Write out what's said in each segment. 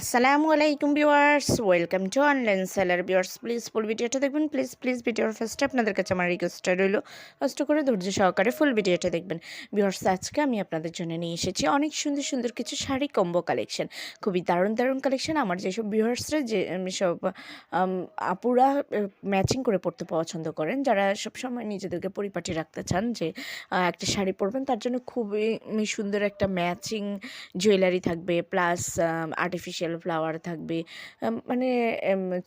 আসসালামু আলাইকুম viewers, welcome to online seller viewers. Please full ভিডিওটা দেখবেন, প্লিজ প্লিজ ভিডিওর ফার্স্টে আপনাদের কাছে আমার রিকোয়েস্টটা রইল। কষ্ট করে ধৈর্য সহকারে ফুল ভিডিওটা দেখবেন। ভিউয়ার্স, আজকে আমি আপনাদের জন্য নিয়ে এসেছি অনেক সুন্দর সুন্দর কিছু শাড়ি কম্বো কালেকশন খুবই দারুণ দারুণ কালেকশন আমার যেসব ভিউয়ার্সরা যে সব আপুরা ম্যাচিং করে পড়তে পছন্দ করেন, যারা সবসময় নিজেদেরকে পরিপাটি রাখতে চান যে একটা শাড়ি পরবেন, তার জন্য খুবই সুন্দর একটা ম্যাচিং জুয়েলারি থাকবে প্লাস আর্টিফিশিয়াল ফ্লাওয়ার থাকবে মানে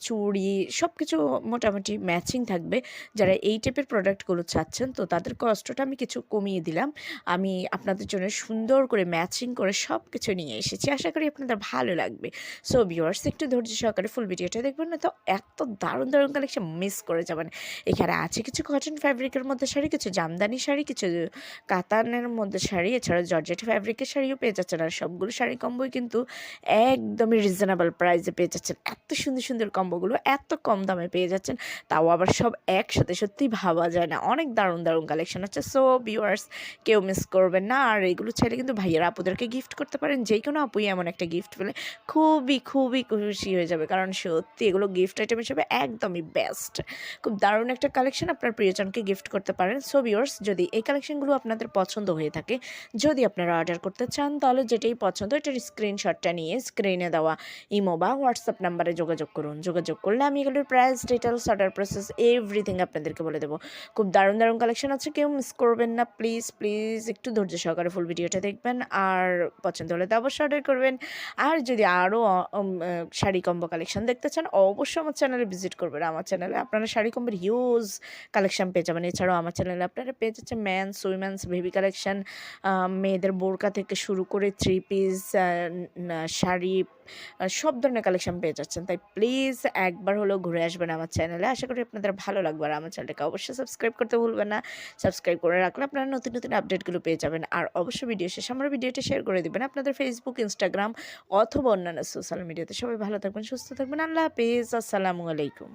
চুড়ি সব কিছু মোটামুটি ম্যাচিং থাকবে। যারা এই টাইপের প্রোডাক্টগুলো চাচ্ছেন, তো তাদের কষ্টটা আমি কিছু কমিয়ে দিলাম। আমি আপনাদের জন্য সুন্দর করে ম্যাচিং করে সব কিছু নিয়ে এসেছি। আশা করি আপনাদের ভালো লাগবে। সো ভিউয়ার্স একটু ধৈর্য সহকারে ফুল ভিডিওটা দেখবেন না তো এত দারুণ দারুণ কালেকশন মিস করে যাবেন। এখানে আছে কিছু কটন ফ্যাব্রিকের মধ্যে শাড়ি, কিছু জামদানি শাড়ি, কিছু কাতানের মধ্যে শাড়ি এছাড়া জর্জেট ফ্যাব্রিকের শাড়িও পেয়ে যাচ্ছেন। আর সবগুলো শাড়ি কম্বোই কিন্তু একদমই রিজনেবল প্রাইসে পেয়ে যাচ্ছেন। এত সুন্দর সুন্দর কম্বোগুলো, এত কম দামে পেয়ে যাচ্ছেন, তাও আবার সব একসাথে সত্যি ভাবা যায় না। অনেক দারুণ দারুণ কালেকশন আছে। সো ভিউয়ার্স কেউ মিস করবেন না। আর এগুলো চাইলে কিন্তু ভাইয়ের আপুদেরকে গিফট করতে পারেন। যে কোনো আপুই এমন একটা গিফট পেলে খুবই খুবই খুশি হয়ে যাবে। কারণ সত্যি এগুলো গিফট আইটেম হিসেবে একদমই বেস্ট খুব দারুণ একটা কালেকশন আপনার প্রিয়জনকে গিফট করতে পারেন। সো ভিউয়ার্স যদি এই কালেকশনগুলো আপনাদের পছন্দ হয়ে থাকে, যদি আপনারা অর্ডার করতে চান, তাহলে যেটাই পছন্দ, এটার স্ক্রিনশটটা নিয়ে স্ক্রিনে দেওয়া ইমো বা হোয়াটসঅ্যাপ নাম্বারে যোগাযোগ করুন। যোগাযোগ করলে আমি এগুলোর price details order process everything আপনাদেরকে বলে দেবো। খুব দারুণ দারুণ কালেকশন আছে, কেউ মিস করবেন না। প্লিজ প্লিজ একটু ধৈর্য সহকারে ফুল ভিডিওটা দেখবেন। আর পছন্দ হলে তো অবশ্যই অর্ডার করবেন। আর যদি আরও শাড়ি কম্বো কালেকশন দেখতে চান, অবশ্যই আমার চ্যানেলে ভিজিট করবেন। আমার চ্যানেলে আপনারা শাড়ি কম্বোর হিউজ কালেকশন পেয়ে যাবেন। এছাড়াও আমার চ্যানেলে আপনারা পেয়ে যাচ্ছেন ম্যানস উইমেন্স বেবি কালেকশন মেয়েদের বোরকা থেকে শুরু করে থ্রি পিস শাড়ি সব ধরনের কালেকশন পেয়ে যাচ্ছেন। তাই প্লিজ একবার হলেও ঘুরে আসবেন আমার চ্যানেলে আশা করি আপনাদের ভালো লাগবে আর আমার চ্যানেলটাকে অবশ্যই সাবস্ক্রাইব করতে ভুলবেন না। সাবস্ক্রাইব করে রাখলে আপনারা নতুন নতুন আপডেটগুলো পেয়ে যাবেন। আর অবশ্যই ভিডিও শেষে আমার ভিডিওটি শেয়ার করে দেবেন আপনাদের ফেসবুক ইনস্টাগ্রাম অথবা অন্যান্য সোশ্যাল মিডিয়াতে সবাই ভালো থাকবেন, সুস্থ থাকবেন। আল্লাহ হাফেজ। আসসালামু আলাইকুম।